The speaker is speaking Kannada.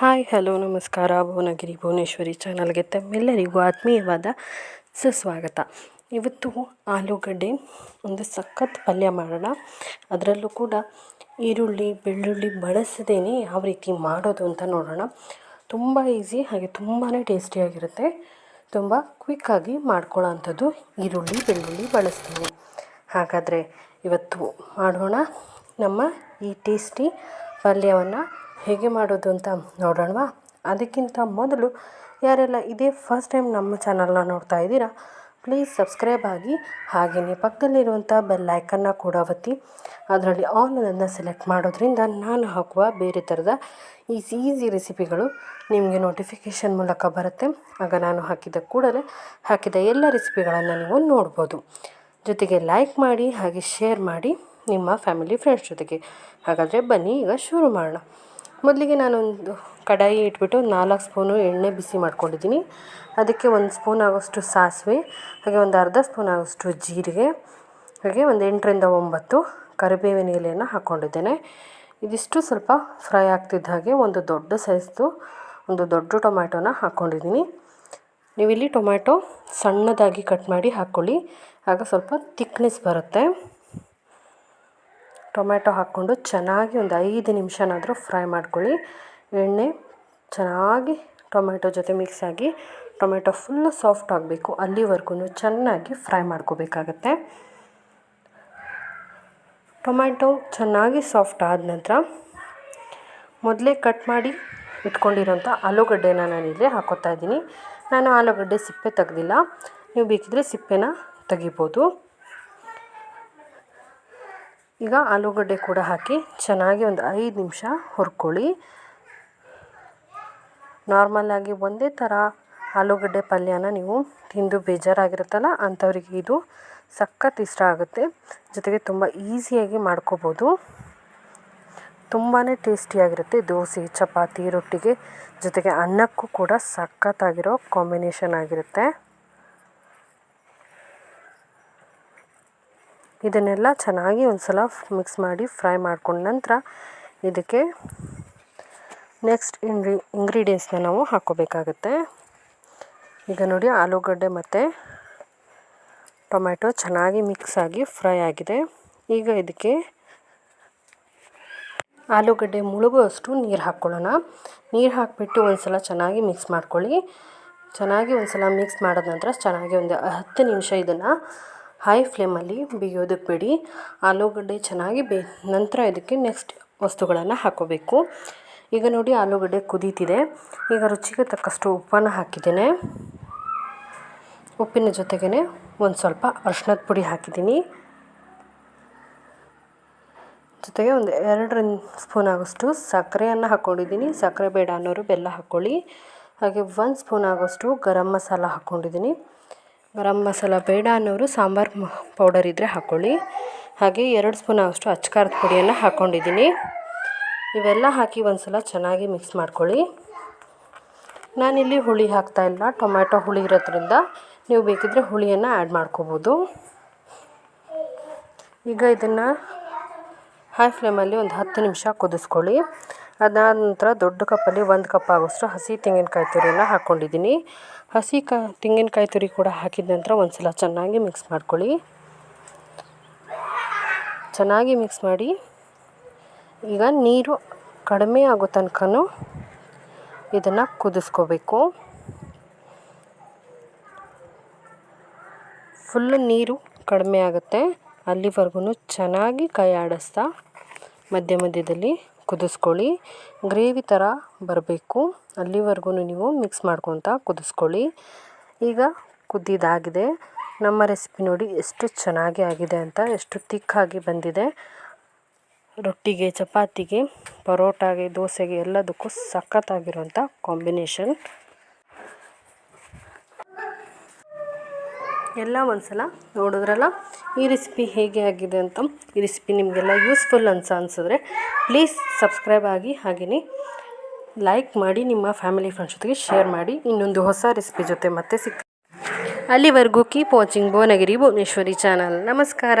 ಹಾಯ್, ಹಲೋ, ನಮಸ್ಕಾರ. ಭುವನಗಿರಿ ಭುವನೇಶ್ವರಿ ಚಾನಲ್ಗೆ ತಮ್ಮೆಲ್ಲರಿಗೂ ಆತ್ಮೀಯವಾದ ಸುಸ್ವಾಗತ. ಇವತ್ತು ಆಲೂಗಡ್ಡೆ ಒಂದು ಸಖತ್ ಪಲ್ಯ ಮಾಡೋಣ. ಅದರಲ್ಲೂ ಕೂಡ ಈರುಳ್ಳಿ, ಬೆಳ್ಳುಳ್ಳಿ ಬಳಸದೇನೆ ಯಾವ ರೀತಿ ಮಾಡೋದು ಅಂತ ನೋಡೋಣ. ತುಂಬ ಈಸಿ, ಹಾಗೆ ತುಂಬಾ ಟೇಸ್ಟಿಯಾಗಿರುತ್ತೆ. ತುಂಬ ಕ್ವಿಕ್ಕಾಗಿ ಮಾಡ್ಕೊಳ್ಳೋ ಅಂಥದ್ದು ಈರುಳ್ಳಿ, ಬೆಳ್ಳುಳ್ಳಿ ಬಳಸ್ತೀನಿ. ಹಾಗಾದರೆ ಇವತ್ತು ಮಾಡೋಣ ನಮ್ಮ ಈ ಟೇಸ್ಟಿ ಪಲ್ಯವನ್ನು. ಹೇಗೆ ಮಾಡೋದು ಅಂತ ನೋಡೋಣವಾ? ಅದಕ್ಕಿಂತ ಮೊದಲು ಯಾರೆಲ್ಲ ಇದೇ ಫಸ್ಟ್ ಟೈಮ್ ನಮ್ಮ ಚಾನಲ್ನ ನೋಡ್ತಾ ಇದ್ದೀರಾ ಪ್ಲೀಸ್ ಸಬ್ಸ್ಕ್ರೈಬ್ ಆಗಿ ಹಾಗೆಯೇ ಪಕ್ಕದಲ್ಲಿರುವಂಥ ಬೆಲ್ ಐಕನ್ನ ಕೂಡ ಒತ್ತಿ. ಅದರಲ್ಲಿ ಆಲನ್ನು ಸೆಲೆಕ್ಟ್ ಮಾಡೋದ್ರಿಂದ ನಾನು ಹಾಕುವ ಬೇರೆ ಥರದ ಈಸಿ ಈಸಿ ರೆಸಿಪಿಗಳು ನಿಮಗೆ ನೋಟಿಫಿಕೇಷನ್ ಮೂಲಕ ಬರುತ್ತೆ. ಆಗ ನಾನು ಹಾಕಿದ ಕೂಡಲೇ ಹಾಕಿದ ಎಲ್ಲ ರೆಸಿಪಿಗಳನ್ನು ನೀವು ನೋಡ್ಬೋದು. ಜೊತೆಗೆ ಲೈಕ್ ಮಾಡಿ, ಹಾಗೆ ಶೇರ್ ಮಾಡಿ ನಿಮ್ಮ ಫ್ಯಾಮಿಲಿ ಫ್ರೆಂಡ್ಸ್ ಜೊತೆಗೆ. ಹಾಗಾದರೆ ಬನ್ನಿ, ಈಗ ಶುರು ಮಾಡೋಣ. ಮೊದಲಿಗೆ ನಾನೊಂದು ಕಡಾಯಿ ಇಟ್ಬಿಟ್ಟು ನಾಲ್ಕು ಸ್ಪೂನು ಎಣ್ಣೆ ಬಿಸಿ ಮಾಡ್ಕೊಂಡಿದ್ದೀನಿ. ಅದಕ್ಕೆ ಒಂದು ಸ್ಪೂನ್ ಆಗೋಷ್ಟು ಸಾಸಿವೆ, ಹಾಗೆ ಒಂದು ಅರ್ಧ ಸ್ಪೂನ್ ಆಗೋಷ್ಟು ಜೀರಿಗೆ, ಹಾಗೆ ಒಂದು ಎಂಟರಿಂದ ಒಂಬತ್ತು ಕರಿಬೇವಿನ ಎಲೆಯನ್ನು ಹಾಕ್ಕೊಂಡಿದ್ದೇನೆ. ಇದಿಷ್ಟು ಸ್ವಲ್ಪ ಫ್ರೈ ಆಗ್ತಿದ್ದ ಹಾಗೆ ಒಂದು ದೊಡ್ಡ ಸೈಜ್ದು ಒಂದು ದೊಡ್ಡ ಟೊಮ್ಯಾಟೋನ ಹಾಕ್ಕೊಂಡಿದ್ದೀನಿ. ನೀವಿಲ್ಲಿ ಟೊಮ್ಯಾಟೊ ಸಣ್ಣದಾಗಿ ಕಟ್ ಮಾಡಿ ಹಾಕ್ಕೊಳ್ಳಿ. ಆಗ ಸ್ವಲ್ಪ ತಿಕ್ನೆಸ್ ಬರುತ್ತೆ. ಟೊಮ್ಯಾಟೊ ಹಾಕ್ಕೊಂಡು ಚೆನ್ನಾಗಿ ಒಂದು ಐದು ನಿಮಿಷನಾದರೂ ಫ್ರೈ ಮಾಡ್ಕೊಳ್ಳಿ. ಎಣ್ಣೆ ಚೆನ್ನಾಗಿ ಟೊಮೆಟೊ ಜೊತೆ ಮಿಕ್ಸ್ ಆಗಿ ಟೊಮೆಟೊ ಫುಲ್ಲು ಸಾಫ್ಟ್ ಆಗಬೇಕು. ಅಲ್ಲಿವರೆಗೂ ಚೆನ್ನಾಗಿ ಫ್ರೈ ಮಾಡ್ಕೋಬೇಕಾಗತ್ತೆ. ಟೊಮ್ಯಾಟೊ ಚೆನ್ನಾಗಿ ಸಾಫ್ಟ್ ಆದ ನಂತರ ಮೊದಲೇ ಕಟ್ ಮಾಡಿ ಇಟ್ಕೊಂಡಿರೋಂಥ ಆಲೂಗಡ್ಡೆನ ನಾನಿಲ್ಲಿ ಹಾಕೋತಾ ಇದ್ದೀನಿ. ನಾನು ಆಲೂಗಡ್ಡೆ ಸಿಪ್ಪೆ ತೆಗ್ದಿಲ್ಲ. ನೀವು ಬೇಕಿದ್ರೆ ಸಿಪ್ಪೆನ ತೆಗಿಬೋದು. ಈಗ ಆಲೂಗಡ್ಡೆ ಕೂಡ ಹಾಕಿ ಚೆನ್ನಾಗಿ ಒಂದು ಐದು ನಿಮಿಷ ಹುರ್ಕೊಳ್ಳಿ. ನಾರ್ಮಲಾಗಿ ಒಂದೇ ಥರ ಆಲೂಗಡ್ಡೆ ಪಲ್ಯನ ನೀವು ತಿಂದು ಬೇಜಾರಾಗಿರುತ್ತಲ್ಲ, ಅಂಥವ್ರಿಗೆ ಇದು ಸಖತ್ ಇಷ್ಟ ಆಗುತ್ತೆ. ಜೊತೆಗೆ ತುಂಬ ಈಸಿಯಾಗಿ ಮಾಡ್ಕೋಬೋದು. ತುಂಬಾ ಟೇಸ್ಟಿಯಾಗಿರುತ್ತೆ ದೋಸೆ, ಚಪಾತಿ, ರೊಟ್ಟಿಗೆ. ಜೊತೆಗೆ ಅನ್ನಕ್ಕೂ ಕೂಡ ಸಖತ್ತಾಗಿರೋ ಕಾಂಬಿನೇಷನ್ ಆಗಿರುತ್ತೆ. ಇದನ್ನೆಲ್ಲ ಚೆನ್ನಾಗಿ ಒಂದು ಸಲ ಮಿಕ್ಸ್ ಮಾಡಿ ಫ್ರೈ ಮಾಡ್ಕೊಂಡ ನಂತರ ಇದಕ್ಕೆ ನೆಕ್ಸ್ಟ್ ಇಂಗ್ರಿ ಇಂಗ್ರೀಡಿಯೆಂಟ್ಸ್ನ ನಾವು ಹಾಕ್ಕೋಬೇಕಾಗುತ್ತೆ. ಈಗ ನೋಡಿ ಆಲೂಗಡ್ಡೆ ಮತ್ತು ಟೊಮ್ಯಾಟೊ ಚೆನ್ನಾಗಿ ಮಿಕ್ಸ್ ಆಗಿ ಫ್ರೈ ಆಗಿದೆ. ಈಗ ಇದಕ್ಕೆ ಆಲೂಗಡ್ಡೆ ಮುಳುಗುವಷ್ಟು ನೀರು ಹಾಕ್ಕೊಳ್ಳೋಣ. ನೀರು ಹಾಕಿಬಿಟ್ಟು ಒಂದು ಸಲ ಚೆನ್ನಾಗಿ ಮಿಕ್ಸ್ ಮಾಡ್ಕೊಳ್ಳಿ. ಚೆನ್ನಾಗಿ ಒಂದು ಸಲ ಮಿಕ್ಸ್ ಮಾಡಿದ ನಂತರ ಚೆನ್ನಾಗಿ ಒಂದು ಹತ್ತು ನಿಮಿಷ ಇದನ್ನು ಹೈ ಫ್ಲೇಮಲ್ಲಿ ಬೇಯೋದಕ್ಕೆ ಬಿಡಿ. ಆಲೂಗಡ್ಡೆ ಚೆನ್ನಾಗಿ ಬೇ ನಂತರ ಇದಕ್ಕೆ ನೆಕ್ಸ್ಟ್ ವಸ್ತುಗಳನ್ನು ಹಾಕೋಬೇಕು. ಈಗ ನೋಡಿ ಆಲೂಗಡ್ಡೆ ಕುದೀತಿದೆ. ಈಗ ರುಚಿಗೆ ತಕ್ಕಷ್ಟು ಉಪ್ಪನ್ನು ಹಾಕಿದ್ದೇನೆ. ಉಪ್ಪಿನ ಜೊತೆಗೇ ಒಂದು ಸ್ವಲ್ಪ ಅರ್ಶಿನದ ಪುಡಿ ಹಾಕಿದ್ದೀನಿ. ಜೊತೆಗೆ ಒಂದು ಎರಡು ಸ್ಪೂನ್ ಆಗೋಷ್ಟು ಸಕ್ಕರೆಯನ್ನು ಹಾಕ್ಕೊಂಡಿದ್ದೀನಿ ಸಕ್ಕರೆ ಬೇಡ ಅನ್ನೋರು ಬೆಲ್ಲ ಹಾಕ್ಕೊಳ್ಳಿ ಹಾಗೆ ಒಂದು ಸ್ಪೂನ್ ಆಗೋಷ್ಟು ಗರಂ ಮಸಾಲ ಹಾಕ್ಕೊಂಡಿದ್ದೀನಿ ಗರಂ ಮಸಾಲ ಬೇಡ ಅನ್ನೋರು ಸಾಂಬಾರು ಪೌಡರ್ ಇದ್ದರೆ ಹಾಕ್ಕೊಳ್ಳಿ ಹಾಗೆ ಎರಡು ಸ್ಪೂನ್ ಅಷ್ಟು ಅಚ್ಚಕಾರದ ಪುಡಿಯನ್ನು ಹಾಕ್ಕೊಂಡಿದ್ದೀನಿ ಇವೆಲ್ಲ ಹಾಕಿ ಒಂದು ಸಲ ಚೆನ್ನಾಗಿ ಮಿಕ್ಸ್ ಮಾಡ್ಕೊಳ್ಳಿ. ನಾನಿಲ್ಲಿ ಹುಳಿ ಹಾಕ್ತಾ ಇಲ್ಲ, ಟೊಮ್ಯಾಟೊ ಹುಳಿ ಇರೋದ್ರಿಂದ ನೀವು ಬೇಕಿದ್ದರೆ ಹುಳಿಯನ್ನು ಆ್ಯಡ್ ಮಾಡ್ಕೋಬೋದು. ಈಗ ಇದನ್ನು ಹೈ ಫ್ಲೇಮಲ್ಲಿ ಒಂದು ಹತ್ತು ನಿಮಿಷ ಕುದಿಸ್ಕೊಳ್ಳಿ. ಅದಾದ ನಂತರ ದೊಡ್ಡ ಕಪ್ಪಲ್ಲಿ ಒಂದು ಕಪ್ ಆಗೋಷ್ಟು ಹಸಿ ತೆಂಗಿನಕಾಯಿ ತುರಿನ ಹಾಕ್ಕೊಂಡಿದ್ದೀನಿ ಹಸಿ ಕ, ತೆಂಗಿನಕಾಯಿ ತುರಿ ಕೂಡ ಹಾಕಿದ ನಂತರ ಒಂದು ಸಲ ಚೆನ್ನಾಗಿ ಮಿಕ್ಸ್ ಮಾಡ್ಕೊಳ್ಳಿ. ಚೆನ್ನಾಗಿ ಮಿಕ್ಸ್ ಮಾಡಿ. ಈಗ ನೀರು ಕಡಿಮೆ ಆಗೋ ತನಕನೂ ಇದನ್ನು ಕುದಿಸ್ಕೋಬೇಕು. ಫುಲ್ಲು ನೀರು ಕಡಿಮೆ ಆಗುತ್ತೆ. ಅಲ್ಲಿವರೆಗೂ ಚೆನ್ನಾಗಿ ಕೈ ಆಡಿಸ್ತಾ ಮಧ್ಯ ಮಧ್ಯದಲ್ಲಿ ಕುದಿಸ್ಕೊಳ್ಳಿ. ಗ್ರೇವಿ ಥರ ಬರಬೇಕು. ಅಲ್ಲಿವರೆಗೂ ನೀವು ಮಿಕ್ಸ್ ಮಾಡ್ಕೊತ ಕುದಿಸ್ಕೊಳ್ಳಿ. ಈಗ ಕುದ್ದಿದ್ದಾಗಿದೆ ನಮ್ಮ ರೆಸಿಪಿ ನೋಡಿ ಎಷ್ಟು ಚೆನ್ನಾಗಿ ಆಗಿದೆ ಅಂತ, ಎಷ್ಟು ತಿಕ್ಕಾಗಿ ಬಂದಿದೆ. ರೊಟ್ಟಿಗೆ, ಚಪಾತಿಗೆ, ಪರೋಟಾಗೆ, ದೋಸೆಗೆ ಎಲ್ಲದಕ್ಕೂ ಸಖತ್ತಾಗಿರುವಂಥ ಕಾಂಬಿನೇಷನ್ ಎಲ್ಲ ಒಂದು ಸಲ ನೋಡಿದ್ರಲ್ಲ, ಈ ರೆಸಿಪಿ ಹೇಗೆ ಆಗಿದೆ ಅಂತ ಈ ರೆಸಿಪಿ ನಿಮಗೆಲ್ಲ ಯೂಸ್ಫುಲ್ ಅನ್ಸ ಅನಿಸಿದ್ರೆ ಪ್ಲೀಸ್ ಸಬ್ಸ್ಕ್ರೈಬ್ ಆಗಿ ಹಾಗೆಯೇ ಲೈಕ್ ಮಾಡಿ, ನಿಮ್ಮ ಫ್ಯಾಮಿಲಿ ಫ್ರೆಂಡ್ಸ್ ಜೊತೆಗೆ ಶೇರ್ ಮಾಡಿ, ಇನ್ನೊಂದು ಹೊಸ ರೆಸಿಪಿ ಜೊತೆ ಮತ್ತೆ ಸಿಕ್ ಅಲ್ಲಿವರೆಗೂ keep watching Bhuvanagiri Bhuvaneshwari channel ನಮಸ್ಕಾರ.